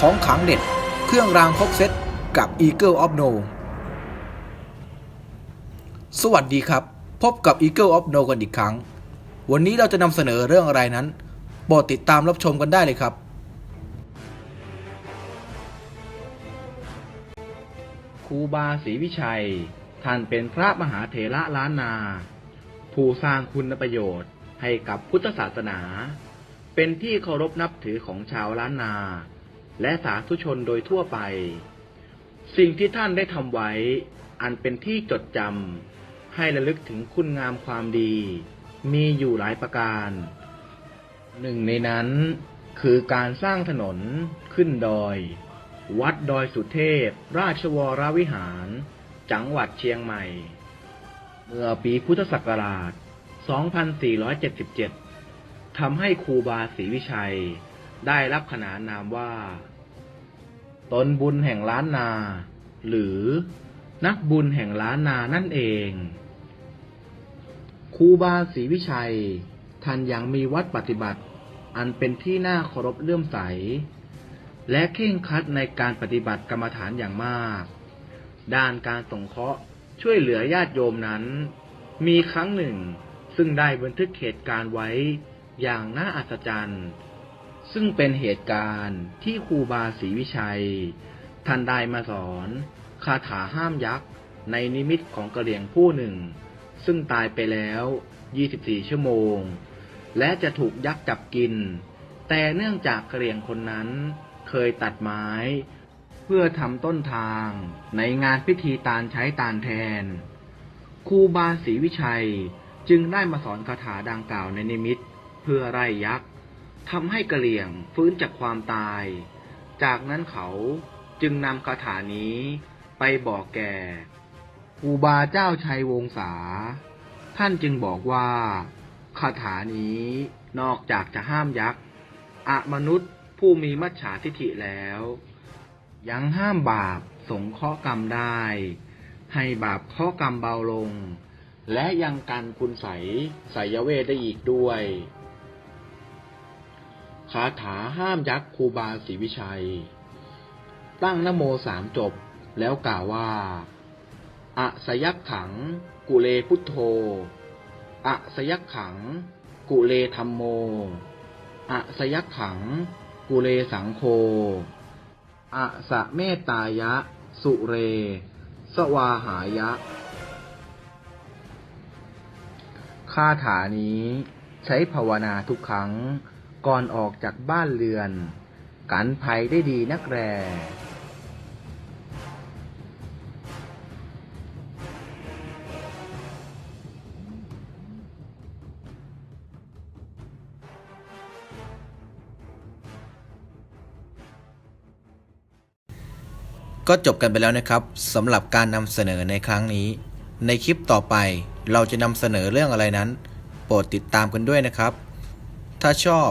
ของขังเด็ด เครื่องรางครบเซตกับ Eagle of No สวัสดีครับ พบกับ Eagle of No กันอีกครั้ง วันนี้เราจะนำเสนอเรื่องอะไรนั้นโปรดติดตามรับชมกันได้เลยครับครูบาศรีวิชัย ท่านเป็นพระมหาเถระล้านนา ผู้สร้างคุณประโยชน์ให้กับพุทธศาสนา เป็นที่เคารพนับถือของชาวล้านนา และสาธุชนโดยทั่วไป สิ่งที่ท่านได้ทำไว้ อันเป็นที่จดจำให้ระลึกถึงคุณงามความดี มีอยู่หลายประการ หนึ่งในนั้นคือการสร้างถนนขึ้นดอย วัดดอยสุเทพ ราชวรวิหาร จังหวัดเชียงใหม่ เมื่อปีพุทธศักราช 2477 ทำให้ครูบาศรีวิชัยได้รับขนานนามว่า ตนบุญแห่งล้านนา หรือนักบุญแห่งล้านนานั่นเอง ครูบาศรีวิชัย ท่านยังมีวัดปฏิบัติ อันเป็นที่น่าเคารพเลื่อมใส และเคร่งคัดในการปฏิบัติกรรมฐานอย่างมาก ด้านการสงเคราะห์ช่วยเหลือญาติโยมนั้น มีครั้งหนึ่งซึ่งได้บันทึกเหตุการณ์ไว้ อย่างน่าอัศจรรย์ ซึ่งเป็นเหตุการณ์ที่ครูบาศรีวิชัยท่านได้มาสอนคาถาห้ามยักษ์ในนิมิตของกระเหลี่ยงผู้หนึ่ง ซึ่งตายไปแล้ว 24 ชั่วโมง และจะถูกยักษ์จับกิน แต่เนื่องจากกระเหลี่ยงคนนั้นเคยตัดไม้ เพื่อทำต้นทางในงานพิธีตานใช้ตานแทนครูบาศรีวิชัยจึงได้มาสอนคาถาดังกล่าวในนิมิต เพื่อไล่ยักษ์ทำให้กระเหลี่ยงฟื้นจากความตาย จากนั้นเขาจึงนำคาถานี้ไปบอกแก่ครูบาเจ้าชัยวงศา ท่านจึงบอกว่าคาถานี้นอกจากจะห้ามยักษ์อมนุษย์ผู้มีมัจฉาทิฐิแล้ว ยังห้ามบาปสงเคราะห์กรรมได้ ให้บาปเคราะห์กรรมเบาลง และยังกันคุณใสยไสยเวทได้อีกด้วย คาถาห้ามยักษ์ครูบาศรีวิชัย ตั้งนโมสามจบแล้วกล่าวว่า อะสยักขัง กุเลพุทโธ อะสยักขัง กุเลธรรมโม อะสยักขัง กุเลสังโฆอะสะเมตตายะ สุเร สวาหายะ คาถานี้ใช้ภาวนาทุกครั้ง ก่อนออกจากบ้านเรือน กันภัยได้ดีนักแรก็จบกันไปแล้วนะครับสำหรับการนำเสนอในครั้งนี้ ในคลิปต่อไปเราจะนำเสนอเรื่องอะไรนั้น โปรดติดตามกันด้วยนะครับ ถ้าชอบ